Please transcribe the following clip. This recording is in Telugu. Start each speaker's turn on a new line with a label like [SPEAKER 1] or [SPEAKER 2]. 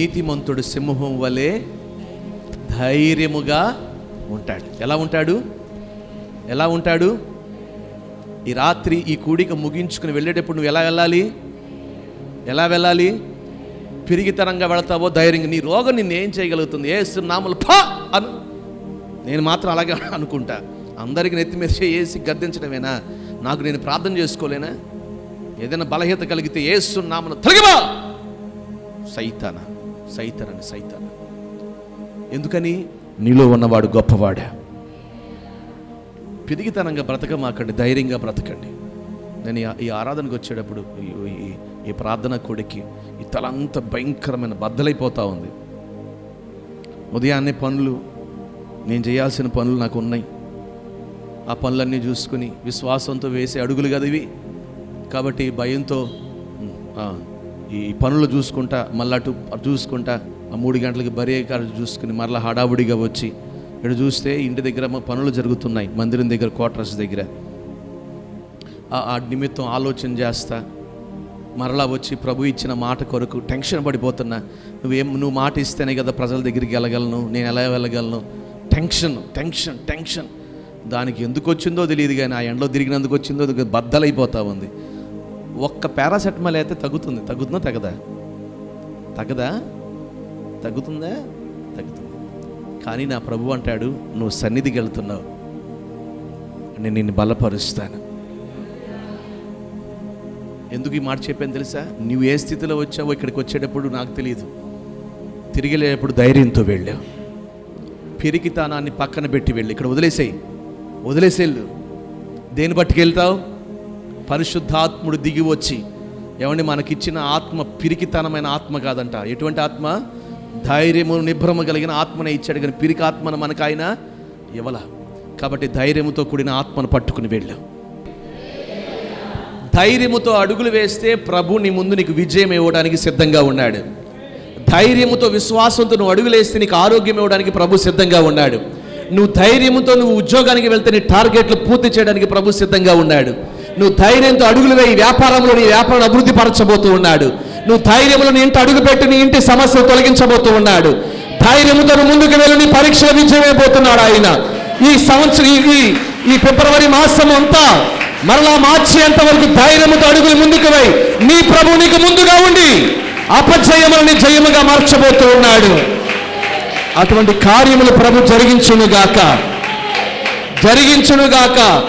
[SPEAKER 1] నీతిమంతుడు సింహం వలె ధైర్యముగా ఉంటాడు. ఎలా ఉంటాడు? ఎలా ఉంటాడు? ఈ రాత్రి ఈ కూడిక ముగించుకుని వెళ్ళేటప్పుడు నువ్వు ఎలా వెళ్ళాలి? ఎలా వెళ్ళాలి? పిరిగితనంగా వెళతావో ధైర్యంగా నీ రోగం నిన్ను ఏం చేయగలుగుతుంది? ఏ నామలు ఫా అను. నేను మాత్రం అలాగే అనుకుంటా. అందరికి నెత్తి మీద చేసి గద్దించడమేనా? నాకు నేను ప్రార్థన చేసుకోలేనా? ఏదైనా బలహీత కలిగితే ఏస్తున్నామను తొలగివా సైతాన. సైతానని సైతన్. ఎందుకని? నీలో ఉన్నవాడు గొప్పవాడా. పిరిగితనంగా బ్రతకమాకండి ధైర్యంగా బ్రతకండి. నేను ఈ- ఆరాధనకు వచ్చేటప్పుడు ఈ- ఈ- ప్రార్థన కొడికి ఈ తలంతా భయంకరమైన బద్దలైపోతా ఉంది. ఉదయాన్నే పనులు నేను చేయాల్సిన పనులు నాకు ఉన్నాయి. ఆ పనులన్నీ చూసుకుని విశ్వాసంతో వేసే అడుగులు కదా ఇవి కాబట్టి భయంతో ఈ పనులు చూసుకుంటా మళ్ళీ అటు చూసుకుంటా ఆ మూడు గంటలకి బరే కాడ చూసుకుని మరలా హడావుడిగా వచ్చి ఇక్కడ చూస్తే ఇంటి దగ్గర పనులు జరుగుతున్నాయి మందిరం దగ్గర క్వార్టర్స్ దగ్గర. ఆ- నిమిత్తం ఆలోచన చేస్తా మరలా వచ్చి ప్రభు ఇచ్చిన మాట కొరకు టెన్షన్ పడిపోతున్నా నువ్వేం నువ్వు మాట ఇస్తేనే కదా ప్రజల దగ్గరికి వెళ్ళగలను నేను ఎలా వెళ్ళగలను? Tension tension tension. దానికి ఎందుకు వచ్చిందో తెలియదు కానీ ఆ ఎండలో తిరిగినందుకు వచ్చిందో బద్దలైపోతా ఉంది. ఒక్క పారాసెటమాల్ అయితే తగ్గుతుంది. తగ్గుతుందా తగదా తగదా తగ్గుతుందా? తగ్గుతుంది. కానీ నా ప్రభు అంటాడు నువ్వు సన్నిధికి వెళ్తున్నావు. నేను నిన్ను బలపరుస్తాను. ఎందుకు ఈ మాట చెప్పాను తెలుసా? నువ్వు ఏ స్థితిలో వచ్చావో ఇక్కడికి వచ్చేటప్పుడు నాకు తెలియదు తిరిగి వెళ్ళేటప్పుడు ధైర్యంతో వెళ్ళావు పెరిగితానాన్ని పక్కన పెట్టి వెళ్ళి. ఇక్కడ వదిలేసేయి. వదిలేసేళ్ళు. దేని పట్టుకెళ్తావు? పరిశుద్ధాత్ముడు దిగి వచ్చి ఏమండి మనకిచ్చిన ఆత్మ పిరికితనమైన ఆత్మ కాదంట. ఎటువంటి ఆత్మ? ధైర్యము నిభ్రమ కలిగిన ఆత్మనే ఇచ్చాడు. కానీ పిరికి ఆత్మను మనకు ఆయన ఇవ్వల. కాబట్టి ధైర్యముతో కూడిన ఆత్మను పట్టుకుని వెళ్ళు. ధైర్యముతో అడుగులు వేస్తే ప్రభు నీ ముందు నీకు విజయం ఇవ్వడానికి సిద్ధంగా ఉన్నాడు. ధైర్యముతో విశ్వాసంతో నువ్వు అడుగులేస్తే నీకు ఆరోగ్యం ఇవ్వడానికి ప్రభు సిద్ధంగా ఉన్నాడు. నువ్వు ధైర్యముతో నువ్వు ఉద్యోగానికి వెళ్తే నీ టార్గెట్లు పూర్తి చేయడానికి ప్రభు సిద్ధంగా ఉన్నాడు. నువ్వు ధైర్యంతో అడుగులు వేయి వ్యాపారంలో నీ వ్యాపారం అభివృద్ధి పరచబోతూ ఉన్నాడు. నువ్వు ధైర్యంలో నీ ఇంటి అడుగు పెట్టి నీ ఇంటి సమస్యలు తొలగించబోతూ ఉన్నాడు. ధైర్యముతో ముందుకు వెళ్ళి నీ పరీక్ష విజయమైపోతున్నాడు ఆయన. ఈ సంవత్సరం ఈ- ఈ ఫిబ్రవరి మాసం అంతా మరలా మార్చేంత వరకు ధైర్యముతో అడుగులు ముందుకు వై. నీ ప్రభు నీకు ముందుగా ఉండి అపజయములని జయముగా మార్చబోతూ ఉన్నాడు. అటువంటి కార్యములు ప్రభు జరిగించునుగాక. జరిగించునుగాక.